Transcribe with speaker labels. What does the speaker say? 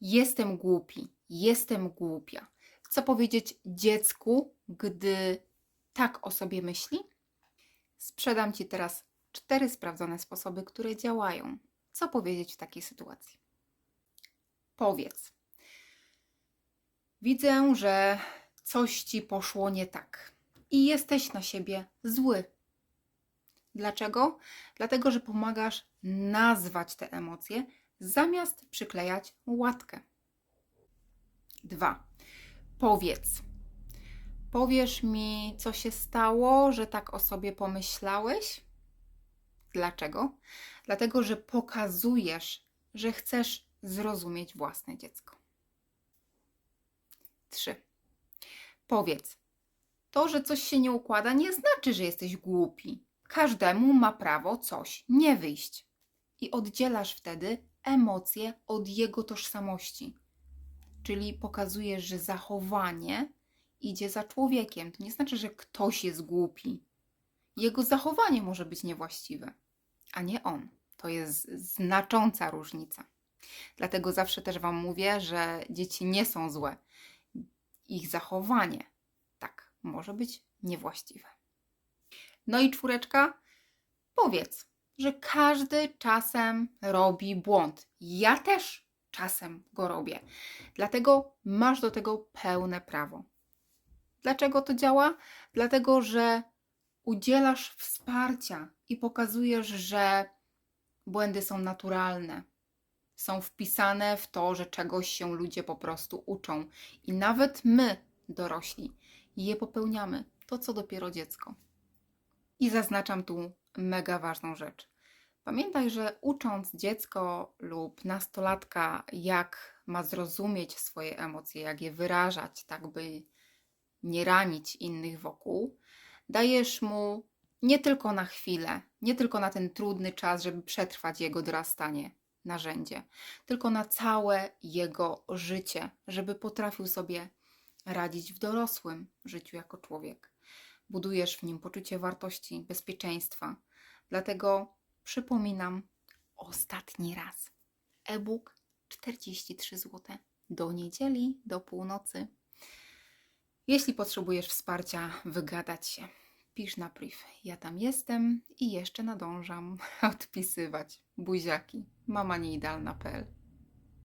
Speaker 1: jestem głupi, jestem głupia. Co powiedzieć dziecku, gdy tak o sobie myśli? Sprzedam Ci teraz cztery sprawdzone sposoby, które działają. Co powiedzieć w takiej sytuacji? Powiedz. Widzę, że coś ci poszło nie tak i jesteś na siebie zły. Dlaczego? Dlatego, że pomagasz nazwać te emocje zamiast przyklejać łatkę. Dwa. Powiedz. Powiesz mi, co się stało, że tak o sobie pomyślałeś? Dlaczego? Dlatego, że pokazujesz, że chcesz zrozumieć własne dziecko. 3. Powiedz. To, że coś się nie układa, nie znaczy, że jesteś głupi. Każdemu ma prawo coś nie wyjść. I oddzielasz wtedy emocje od jego tożsamości. Czyli pokazujesz, że zachowanie idzie za człowiekiem. To nie znaczy, że ktoś jest głupi. Jego zachowanie może być niewłaściwe, a nie on. To jest znacząca różnica. Dlatego zawsze też Wam mówię, że dzieci nie są złe. Ich zachowanie, tak, może być niewłaściwe. No i czwóreczka, powiedz, że każdy czasem robi błąd. Ja też czasem go robię. Dlatego masz do tego pełne prawo. Dlaczego to działa? Dlatego, że udzielasz wsparcia i pokazujesz, że błędy są naturalne, są wpisane w to, że czegoś się ludzie po prostu uczą. I nawet my, dorośli, je popełniamy. To co dopiero dziecko. I zaznaczam tu mega ważną rzecz. Pamiętaj, że ucząc dziecko lub nastolatka, jak ma zrozumieć swoje emocje, jak je wyrażać, tak by nie ranić innych wokół, dajesz mu nie tylko na chwilę, nie tylko na ten trudny czas, żeby przetrwać jego dorastanie, narzędzie, tylko na całe jego życie, żeby potrafił sobie radzić w dorosłym życiu jako człowiek. Budujesz w nim poczucie wartości, bezpieczeństwa. Dlatego przypominam ostatni raz. E-book 43 zł do niedzieli, do północy. Jeśli potrzebujesz wsparcia, wygadać się, pisz na priv. Ja tam jestem i jeszcze nadążam odpisywać. Buziaki. Mama nieidealna.pl